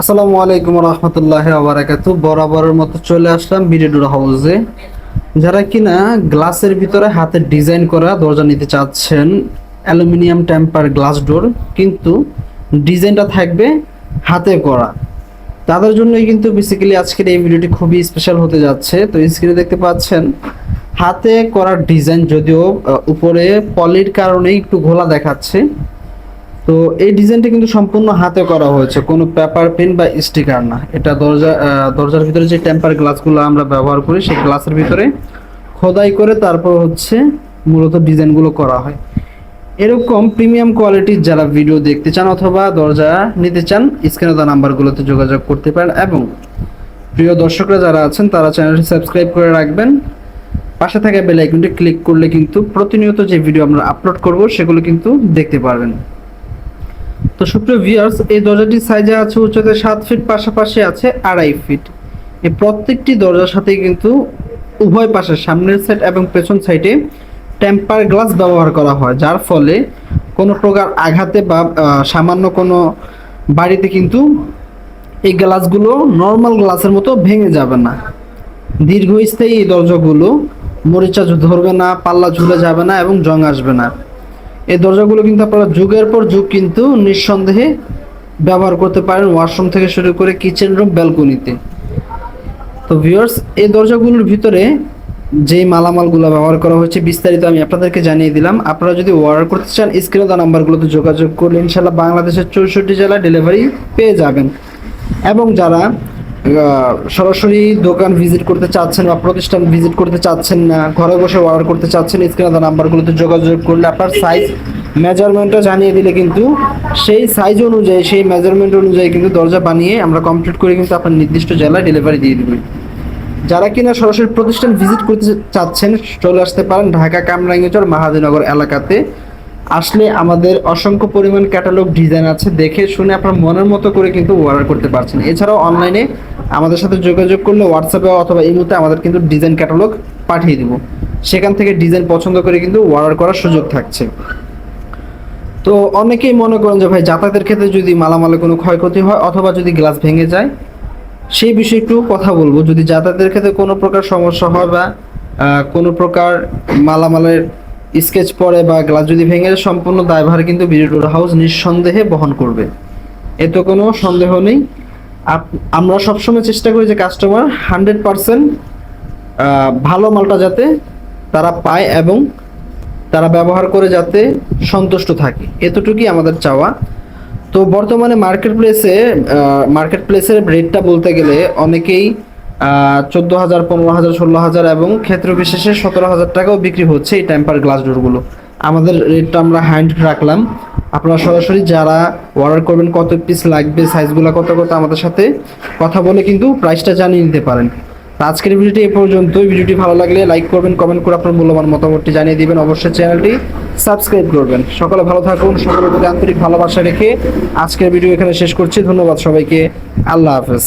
আসসালামু আলাইকুম রহমতুল্লাহ আবরাকাতু বরাবরের মতো চলে আসলাম বিডিডুর হাউসে। যারা কিনা গ্লাসের ভিতরে হাতে ডিজাইন করা দরজা নিতে চাচ্ছেন, অ্যালুমিনিয়াম টেম্পার গ্লাস ডোর, কিন্তু ডিজাইনটা থাকবে হাতে করা। তাদের জন্যই কিন্তু বেসিক্যালি আজকের এই ভিডিওটি খুবই স্পেশাল হতে যাচ্ছে। তো স্ক্রিনে দেখতে পাচ্ছেন, হাতে করা ডিজাইন যদিও উপরে পলির কারণে একটু ঘোলা দেখাচ্ছে। তো এই ডিজাইনটা কিন্তু সম্পূর্ণ হাতে করা হয়েছে। কোনো পেপার পেন বা স্টিকার না। এটা দরজা দরজার ভিতরে যে টেম্পার গ্লাসগুলো আমরা ব্যবহার করি, সেই গ্লাসের ভিতরে খোদাই করে তারপর হচ্ছে মূলত ডিজাইনগুলো করা হয়। এরকম প্রিমিয়াম কোয়ালিটির যারা ভিডিও দেখতে চান অথবা দরজা নিতে চান স্ক্রিনে দেওয়া নাম্বারগুলোতে যোগাযোগ করতে পারেন এবং প্রিয় দর্শকরা যারা আছেন, তারা চ্যানেলটি সাবস্ক্রাইব করে রাখবেন। পাশে থাকা বেল আইকনটি ক্লিক করলে কিন্তু প্রতিনিয়ত যে ভিডিও আমরা আপলোড করব, সেগুলো কিন্তু দেখতে পারবেন। তো সুপ্রিয় ভিউয়ার্স এই দরজাটির সাইজে আছে উচ্চতা সাত ফিট পাশাপাশি আছে আড়াই ফিট এই প্রত্যেকটি দরজার সাথে কিন্তু উভয় পাশে সামনের সাইড এবং পেছন সাইডে টেম্পার গ্লাস ব্যবহার করা হয়, যার ফলে কোনো প্রকার আঘাতে বা সামান্য কোনো বাড়িতে কিন্তু এই গ্লাসগুলো নর্মাল গ্লাসের মতো ভেঙে যাবে না। দীর্ঘস্থায়ী এই দরজাগুলো মরিচা ধরবে না, পাল্লা ঝুলে যাবে না এবং জং আসবে না। এই দরজাগুলো কিন্তু আপনারা যুগের পর যুগ কিন্তু নিঃসন্দেহে ব্যবহার করতে পারেন ওয়াশরুম থেকে শুরু করে কিচেন রুম ব্যালকনিতে তো ভিউয়ার্স এই দরজাগুলোর ভিতরে যে মালামালগুলো ব্যবহার করা হয়েছে, বিস্তারিত আমি আপনাদেরকে জানিয়ে দিলাম। আপনারা যদি অর্ডার করতে চান স্ক্রিনে দেওয়া নাম্বারগুলোতে যোগাযোগ করলে ইনশাল্লাহ বাংলাদেশের চৌষট্টি জেলায় ডেলিভারি পেয়ে যাবেন। এবং যারা সরাসরি দোকান ভিজিট করতে চাচ্ছেন বা প্রতিষ্ঠান ভিজিট করতে চাচ্ছেন না, ঘরে বসে অর্ডার করতে চাচ্ছেন স্ক্রিনে নাম্বারগুলোতে যোগাযোগ করলে আপনার সাইজ মেজারমেন্টটা জানিয়ে দিলে কিন্তু সেই সাইজ অনুযায়ী, সেই মেজারমেন্ট অনুযায়ী কিন্তু দরজা বানিয়ে আমরা কমপ্লিট করে কিন্তু আপনার নির্দিষ্ট জেলায় ডেলিভারি দিয়ে দেবেন যারা কিনা সরাসরি প্রতিষ্ঠান ভিজিট করতে চাচ্ছেন, চলে আসতে পারেন ঢাকা কামরাঙ্গীচর মাহাদিনগর এলাকাতে। আসলে আমাদের অসংখ্য পরিমাণ ক্যাটালগ ডিজাইন আছে, দেখে শুনে আপনার মনের মতো করে কিন্তু অর্ডার করতে পারছেন। এছাড়াও অনলাইনে আমাদের সাথে যোগাযোগ করলে হোয়াটসঅ্যাপে অথবা এই মুহূর্তে আমাদের কিন্তু ডিজাইন ক্যাটালগ পাঠিয়ে দিব। সেখান থেকে ডিজাইন পছন্দ করে কিন্তু অর্ডার করার সুযোগ থাকছে। তো অনেকেই মনে করেন যে, ভাই, যাতায়াতের ক্ষেত্রে যদি মালামালে কোনো ক্ষয়ক্ষতি হয় অথবা যদি গ্লাস ভেঙে যায়, সেই বিষয়ে একটু কথা বলব। যদি যাতায়াতের ক্ষেত্রে কোনো প্রকার সমস্যা হয় বা কোনো প্রকার মালামালের স্কেচ পড়ে বা গ্লাস যদি ভেঙে যায়, সম্পূর্ণ দায়ভার কিন্তু বিডিটোর হাউস নিঃসন্দেহে বহন করবে। এতে কোনো সন্দেহ নেই। আমরা সবসময় চেষ্টা করি যে কাস্টমার হান্ড্রেড পারসেন্ট ভালো মালটা যাতে তারা পায় এবং তারা ব্যবহার করে যাতে সন্তুষ্ট থাকে। এতটুকুই আমাদের চাওয়া। তো বর্তমানে মার্কেট প্লেসে মার্কেট প্লেসের রেটটা বলতে গেলে অনেকেই চোদ্দ হাজার, পনেরো হাজার, ষোলো হাজার এবং ক্ষেত্র বিশেষে সতেরো হাজার টাকাও বিক্রি হচ্ছে এই টেম্পার গ্লাস ডোরগুলো আমাদের রেটটা আমরা হ্যান্ড রাখলাম। আপনারা সরাসরি যারা অর্ডার করবেন কত পিস লাগবে সাইজগুলো কত কত আমাদের সাথে কথা বলে কিন্তু প্রাইসটা জানিয়ে নিতে পারেন। আজকের ভিডিওটি এ পর্যন্ত ভিডিওটি ভালো লাগলে লাইক করবেন কমেন্ট করে আপনার মূল্যবান মতামতটি জানিয়ে দিবেন। অবশ্যই চ্যানেলটি সাবস্ক্রাইব করবেন। সকলে ভালো থাকুন, সকলের প্রতি আন্তরিক ভালোবাসা রেখে আজকের ভিডিও এখানে শেষ করছি। ধন্যবাদ সবাইকে। আল্লাহ হাফেজ।